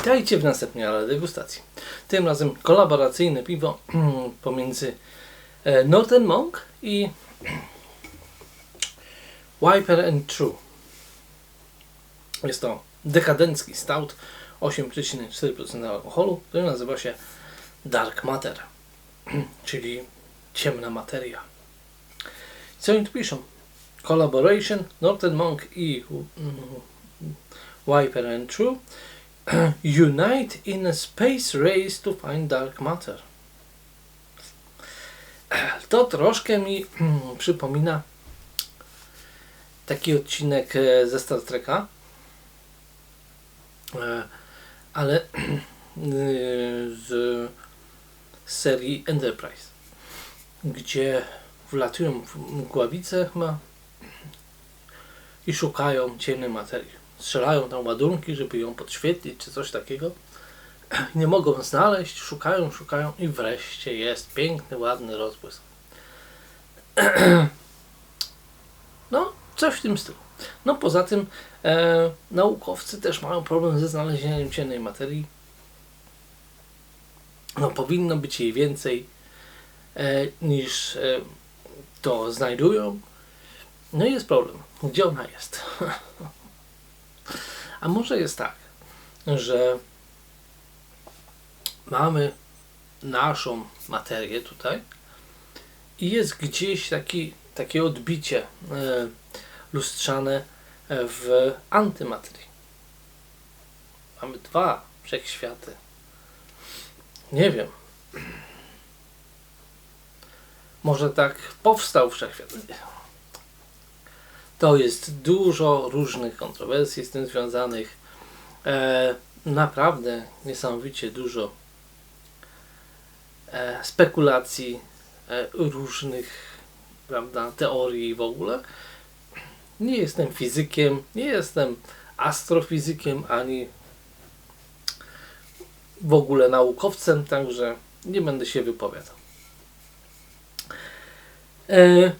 Witajcie w następnej ale degustacji. Tym razem kolaboracyjne piwo pomiędzy e, Northern Monk i Wiper and True. Jest to dekadencki stout 8,4% alkoholu, który nazywa się Dark Matter, czyli ciemna materia. Co oni tu piszą? Collaboration Northern Monk i mm, Wiper and True unite in a space race to find dark matter. To troszkę mi przypomina taki odcinek e, ze Star Treka, e, ale z serii Enterprise, gdzie wlatują w mgławice chyba i szukają ciemnej materii strzelają tam ładunki, żeby ją podświetlić, czy coś takiego. Nie mogą znaleźć, szukają, szukają i wreszcie jest piękny, ładny rozbłysk. No, coś w tym stylu. No poza tym e, naukowcy też mają problem ze znalezieniem ciemnej materii. No powinno być jej więcej e, niż e, to znajdują. No i jest problem. Gdzie ona jest? A może jest tak, że mamy naszą materię tutaj i jest gdzieś taki, takie odbicie e, lustrzane w antymaterii. Mamy dwa wszechświaty. Nie wiem. Może tak powstał wszechświat. To jest dużo różnych kontrowersji z tym związanych. E, naprawdę niesamowicie dużo e, spekulacji, e, różnych prawda, teorii w ogóle. Nie jestem fizykiem, nie jestem astrofizykiem, ani w ogóle naukowcem, także nie będę się wypowiadał. E,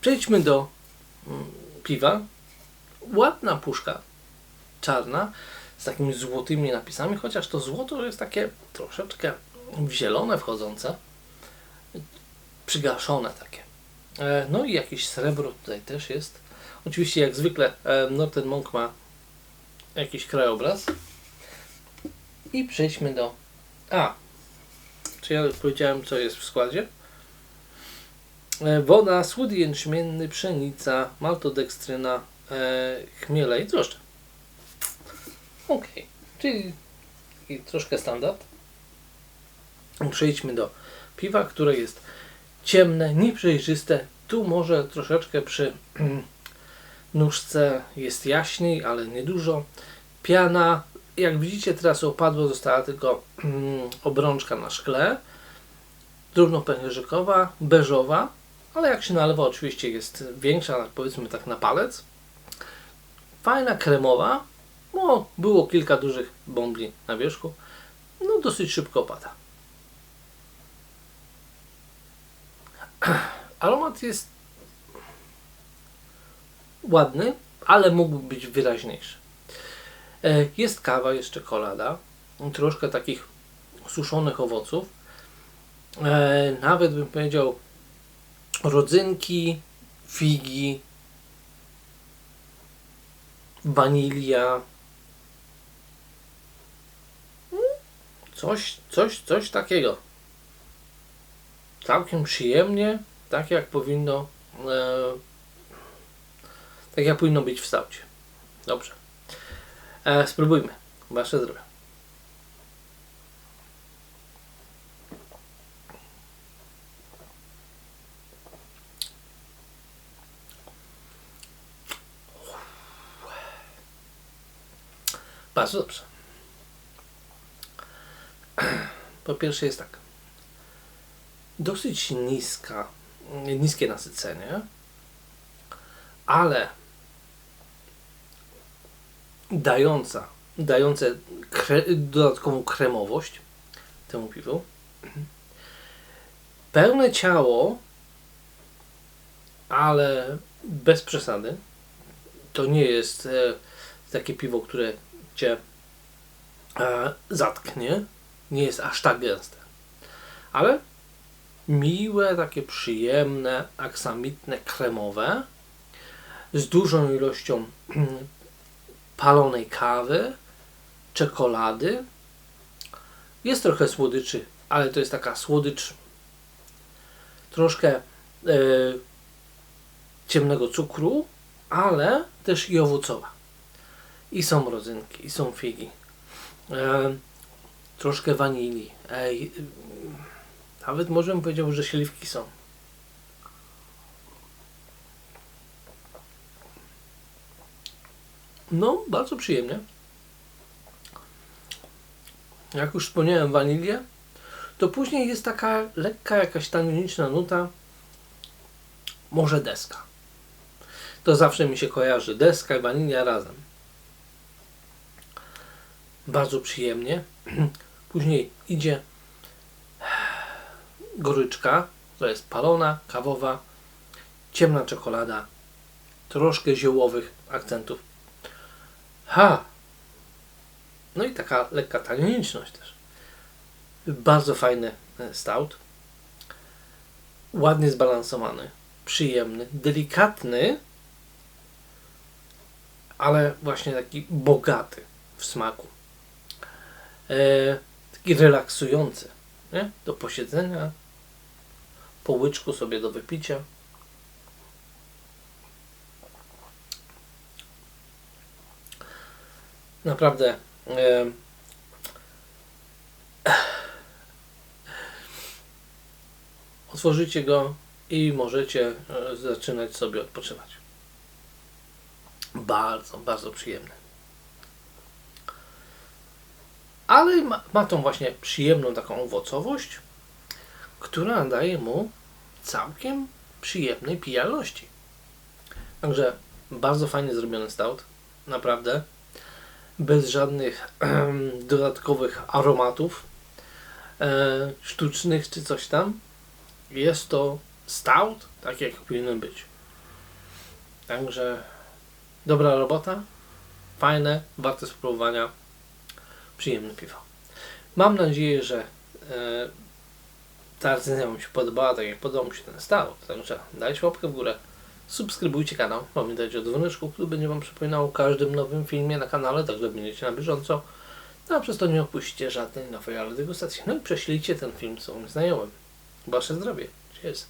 przejdźmy do piwa. Ładna puszka, czarna, z takimi złotymi napisami, chociaż to złoto jest takie troszeczkę w zielone wchodzące, przygaszone takie. E, no i jakieś srebro tutaj też jest. Oczywiście jak zwykle e, Northern Monk ma jakiś krajobraz. I przejdźmy do... A! Czy ja powiedziałem co jest w składzie? E, woda, słód jęczmienny, pszenica, maltodekstryna, e, chmiele i drożdże. Ok, czyli troszkę standard. Przejdźmy do piwa, które jest ciemne, nieprzejrzyste. Tu może troszeczkę przy nóżce jest jaśniej, ale niedużo. Piana, jak widzicie teraz opadło, została tylko obrączka na szkle. Drobnopęcherzykowa, beżowa ale jak się nalewa oczywiście jest większa, powiedzmy tak na palec. Fajna kremowa, no było kilka dużych bombli na wierzchu, no dosyć szybko opada. Aromat jest ładny, ale mógłby być wyraźniejszy. E, jest kawa, jest czekolada, troszkę takich suszonych owoców. E, nawet bym powiedział rodzynki, figi, wanilia. Coś, coś, coś takiego. Całkiem przyjemnie, tak jak powinno, e, tak jak powinno być w stałcie. Dobrze. E, spróbujmy. Wasze zdrowie. Bardzo dobrze. Po pierwsze jest tak. Dosyć niska, niskie nasycenie, ale dająca, dające kre, dodatkową kremowość temu piwu. Pełne ciało, ale bez przesady. To nie jest e, takie piwo, które cię e, zatknie. Nie jest aż tak gęste. Ale miłe, takie przyjemne, aksamitne, kremowe z dużą ilością palonej kawy, czekolady. Jest trochę słodyczy, ale to jest taka słodycz troszkę e, ciemnego cukru, ale też i owocowa. I są rodzynki, i są figi. E, troszkę wanilii. Ej, nawet może bym powiedział, że śliwki są. No, bardzo przyjemnie. Jak już wspomniałem wanilię, to później jest taka lekka jakaś taniniczna nuta, może deska. To zawsze mi się kojarzy, deska i wanilia razem. Bardzo przyjemnie. Później idzie goryczka, to jest palona, kawowa, ciemna czekolada, troszkę ziołowych akcentów. Ha! No i taka lekka taniniczność też. Bardzo fajny e, stout. Ładnie zbalansowany, przyjemny, delikatny, ale właśnie taki bogaty w smaku. E, taki relaksujący. Nie? Do posiedzenia, po łyczku sobie do wypicia. Naprawdę e, otworzycie go i możecie e, zaczynać sobie odpoczywać. Bardzo, bardzo przyjemny. Ale ma, ma tą właśnie przyjemną taką owocowość, która nadaje mu całkiem przyjemnej pijalności. Także bardzo fajnie zrobiony stout. Naprawdę. Bez żadnych dodatkowych aromatów e, sztucznych czy coś tam. Jest to stout, tak jak powinien być. Także dobra robota. Fajne, warte spróbowania. Przyjemne piwo. Mam nadzieję, że e, ta recenzja Wam się podobała, tak jak podobał mi się ten stout. Także dajcie łapkę w górę, subskrybujcie kanał, pamiętajcie o dzwoneczku, który będzie Wam przypominał o każdym nowym filmie na kanale, tak że będziecie na bieżąco. No a przez to nie opuścicie żadnej nowej ale degustacji. No i prześlijcie ten film swoim znajomym. Wasze zdrowie. Cheers.